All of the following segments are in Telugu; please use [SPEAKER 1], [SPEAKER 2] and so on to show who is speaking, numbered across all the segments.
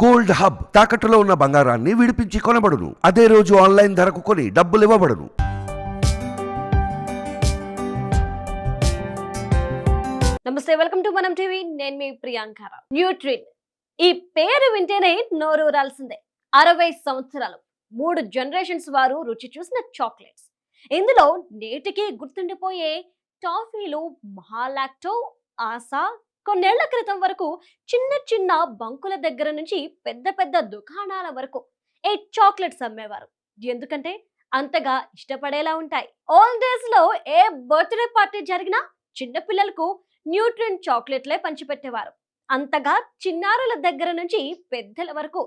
[SPEAKER 1] గోల్డ్ హబ్ తాకట్టులో ఉన్న బంగారాన్ని విడిపించి కొనబడును. అదే రోజు ఆన్లైన్ ధరకు కొని డబ్బులు ఇవ్వబడును.
[SPEAKER 2] నమస్తే వెల్కమ్ టు మనం టీవీ. నేను మీ ప్రియాంకార న్యూట్రిన్. ఈ పేరు వింటేనే నోరూరాల్సిందే అరవై సంవత్సరాలు. మూడు జనరేషన్స్ వారు రుచి చూసిన చాక్లెట్స్. ఇందులో నేటికి గుర్తుండిపోయే టాఫీలు మహాలాక్టో ఆశా కొన్నేళ్ళ క్రితం వరకు చిన్న చిన్న బంకుల దగ్గర నుంచి పెద్ద పెద్ద దుకాణాల వరకు ఏ చాక్లెట్స్ అమ్మేవారు. ఎందుకంటే అంతగా ఇష్టపడేలా ఉంటాయి. ఓల్డ్ డేస్లో ఏ బర్త్డే పార్టీ జరిగినా చిన్నపిల్లలకు న్యూట్రిన్ చాక్లెట్లే పంచిపెట్టేవారు. అంతగా చిన్నారుల దగ్గర నుంచి పెద్దల వరకు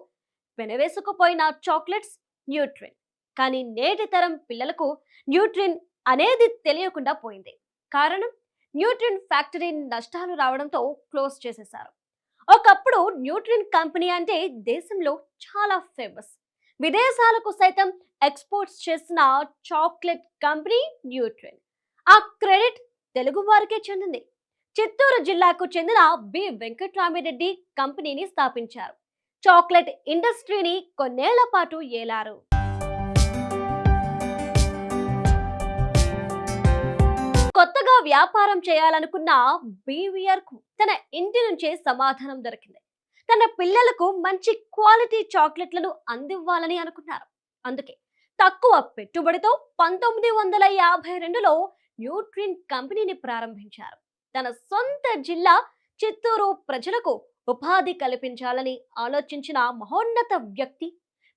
[SPEAKER 2] పెనవేసుకుపోయిన చాక్లెట్స్ న్యూట్రిన్. కానీ నేటి తరం పిల్లలకు న్యూట్రిన్ అనేది తెలియకుండా పోయింది. కారణం న్యూట్రిన్ ఫ్యాక్టరీ నష్టాలు రావడంతో క్లోజ్ చేసేశారు. ఒకప్పుడు న్యూట్రిన్ కంపెనీ అంటే దేశంలో చాలా ఫేమస్. విదేశాలకు సైతం ఎక్స్పోర్ట్స్ చేసిన చాక్లెట్ కంపెనీ న్యూట్రిన్. ఆ క్రెడిట్ తెలుగు వారికే చెందింది. చిత్తూరు జిల్లాకు చెందిన బి. వెంకట్రామిరెడ్డి కంపెనీని స్థాపించారు. చాక్లెట్ ఇండస్ట్రీని కొన్నేళ్ళ పాటు ఏలారు. కొత్తగా వ్యాపారం చేయాలనుకున్న బీవియర్కు కు తన ఇంటి నుంచే సమాధానం దొరికింది. తన పిల్లలకు మంచి క్వాలిటీ చాక్లెట్లను అందివ్వాలని అనుకున్నారు. అందుకే తక్కువ పెట్టుబడితో పంతొమ్మిది వందల యాభై రెండులో న్యూట్రిన్ కంపెనీని ప్రారంభించారు. తన సొంత జిల్లా చిత్తూరు ప్రజలకు ఉపాధి కల్పించాలని ఆలోచించిన మహోన్నత వ్యక్తి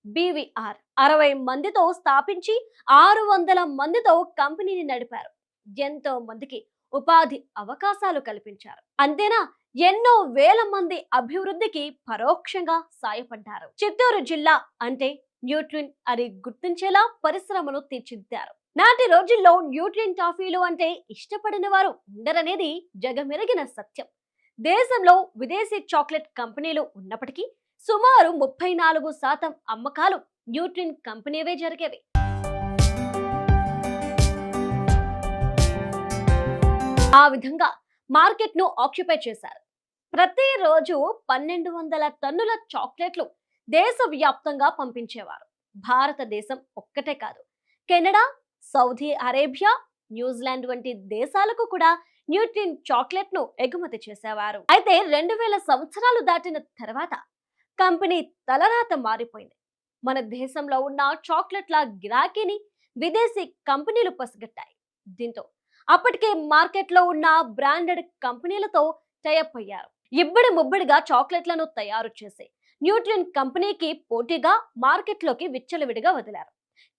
[SPEAKER 2] బీవీఆర్ అరవై మందితో స్థాపించి ఆరు వందల మందితో కంపెనీని నడిపారు. ఎంతో మందికి ఉపాధి అవకాశాలు కల్పించారు. అంతేనా? ఎన్నో వేల మంది అభివృద్ధికి పరోక్షంగా సాయపడ్డారు. చిత్తూరు జిల్లా అంటే న్యూట్రిన్ అని గుర్తించేలా పరిశ్రమను తీర్చిదిద్దారు. నాటి రోజుల్లో న్యూట్రిన్ టాఫీలు అంటే ఇష్టపడిన వారు ఉండరనేది జగమెరిగిన సత్యం. దేశంలో విదేశీ చాక్లెట్ కంపెనీలు ఉన్నప్పటికీ సుమారు ముప్పై నాలుగు శాతం అమ్మకాలు న్యూట్రిన్ కంపెనీవే జరిగేవి. ఆ విధంగా మార్కెట్ను ఆక్యుపై చేశారు. ప్రతిరోజు పన్నెండు వందల టన్నుల చాక్లెట్లు దేశవ్యాప్తంగా పంపించేవారు. భారతదేశం ఒక్కటే కాదు. కెనడా సౌదీ అరేబియా న్యూజిలాండ్ వంటి దేశాలకు కూడా న్యూట్రిన్ చాక్లెట్ను ఎగుమతి చేసేవారు. అయితే రెండు వేల సంవత్సరాలు దాటిన తర్వాత కంపెనీ తలరాత మారిపోయింది. మన దేశంలో ఉన్న చాక్లెట్ల గిరాకీని విదేశీ కంపెనీలు పసిగట్టాయి. దీంతో అప్పటికే మార్కెట్లో ఉన్న బ్రాండెడ్ కంపెనీలతో టైఅప్ అయ్యారు ఇబ్బడి ముబ్బడిగా చాక్లెట్లను తయారు చేసి న్యూట్రిన్ కంపెనీకి పోటీగా మార్కెట్లోకి విచ్చలవిడిగా వదిలారు.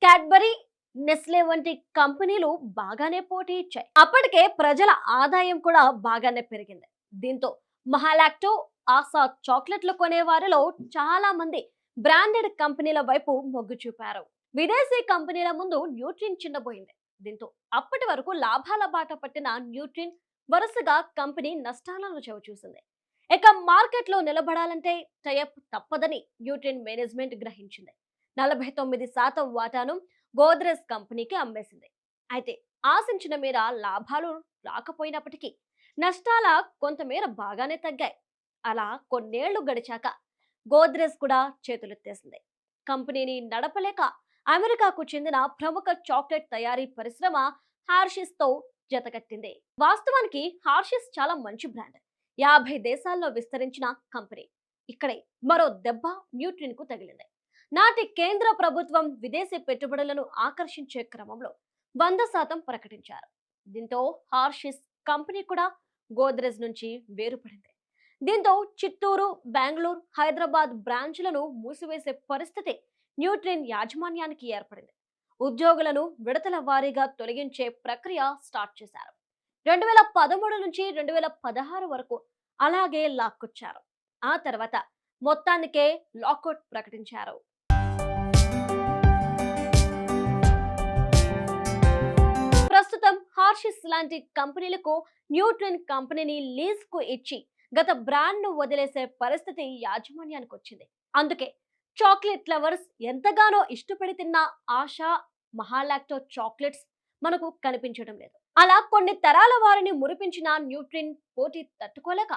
[SPEAKER 2] క్యాడ్బరీ నెస్లే వంటి కంపెనీలు బాగానే పోటీ ఇచ్చాయి. అప్పటికే ప్రజల ఆదాయం కూడా బాగానే పెరిగింది. దీంతో మహాలాక్టో ఆసా చాక్లెట్లు కొనే వారిలో చాలా మంది బ్రాండెడ్ కంపెనీల వైపు మొగ్గు చూపారు. విదేశీ కంపెనీల ముందు న్యూట్రిన్ చిన్నబోయింది. దీంతో అప్పటి వరకు లాభాల బాట పట్టిన న్యూట్రిన్ వరుసగా కంపెనీ నష్టాలను చవిచూసింది. ఇక మార్కెట్లో నిలబడాలంటే టైప్ తప్పదని న్యూట్రిన్ మేనేజ్మెంట్ గ్రహించింది. నలభై తొమ్మిది శాతం వాటాను గోద్రెజ్ కంపెనీకి అమ్మేసింది. అయితే ఆశించిన మేర లాభాలు రాకపోయినప్పటికీ నష్టాల కొంతమేర బాగానే తగ్గాయి. అలా కొన్నేళ్ళు గడిచాక గోద్రెజ్ కూడా చేతులెత్తేసింది. కంపెనీని నడపలేక అమెరికాకు చెందిన ప్రముఖ చాక్లెట్ తయారీ పరిశ్రమ హార్షిస్తో జతకట్టింది. వాస్తవానికి హార్షిస్ చాలా మంచి బ్రాండ్. యాభై దేశాల్లో విస్తరించిన కంపెనీ. ఇక్కడే మరో దెబ్బ న్యూట్రిన్కు తగిలింది. నాటి కేంద్ర ప్రభుత్వం విదేశీ పెట్టుబడులను ఆకర్షించే క్రమంలో వంద శాతం ప్రకటించారు. దీంతో హార్షిస్ కంపెనీ కూడా గోద్రెజ్ నుంచి వేరుపడింది. దీంతో చిత్తూరు బెంగళూరు హైదరాబాద్ బ్రాంచ్లను మూసివేసే పరిస్థితి న్యూట్రిన్ యాజమాన్యానికి ఏర్పడింది. ఉద్యోగులను విడతల వారీగా తొలగించే ప్రక్రియ స్టార్ట్ చేశారు. రెండు వేల పదమూడు నుంచి రెండు వేల పదహారు వరకు అలాగే లాక్కొచ్చారు. ఆ తర్వాత మొత్తానికే లాకౌట్ ప్రకటించారు. ప్రస్తుతం హార్షిస్ లాంటి కంపెనీలకు న్యూట్రిన్ కంపెనీని లీజ్కు ఇచ్చి గత బ్రాండ్ను వదిలేసే పరిస్థితి యాజమాన్యానికి వచ్చింది అందుకే చాక్లెట్ లవర్స్ ఎంతగానో ఇష్టపడి తిన్న ఆశా మహాలాక్టో చాక్లెట్స్ మనకు కనిపించడం లేదు. అలా కొన్ని తరాల వారిని మురిపించిన న్యూట్రిన్ పోటీ తట్టుకోలేక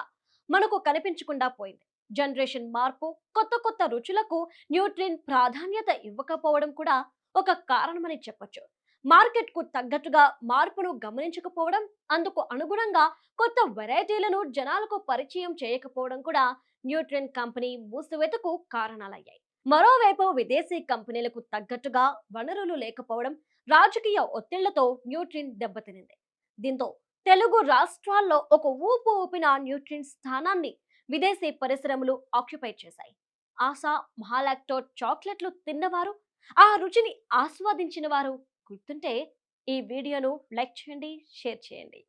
[SPEAKER 2] మనకు కనిపించకుండా పోయింది. జనరేషన్ మార్పు కొత్త కొత్త రుచులకు న్యూట్రిన్ ప్రాధాన్యత ఇవ్వకపోవడం కూడా ఒక కారణమని చెప్పొచ్చు. మార్కెట్కు తగ్గట్టుగా మార్పును గమనించకపోవడం అందుకు అనుగుణంగా కొత్త వెరైటీలను జనాలకు పరిచయం చేయకపోవడం కూడా న్యూట్రిన్ కంపెనీ మూసివేతకు కారణాలయ్యాయి. మరోవైపు విదేశీ కంపెనీలకు తగ్గట్టుగా వనరులు లేకపోవడం రాజకీయ ఒత్తిళ్ళతో న్యూట్రిన్ దెబ్బతినింది. దీంతో తెలుగు రాష్ట్రాల్లో ఒక ఊపు ఊపిన న్యూట్రిన్ స్థానాన్ని విదేశీ పరిశ్రమలు ఆక్యుపై చేశాయి. ఆశా మహాలాక్టో చాక్లెట్లు తిన్నవారు ఆ రుచిని ఆస్వాదించిన వారు గుర్తుంటే ఈ వీడియోను లైక్ చేయండి షేర్ చేయండి.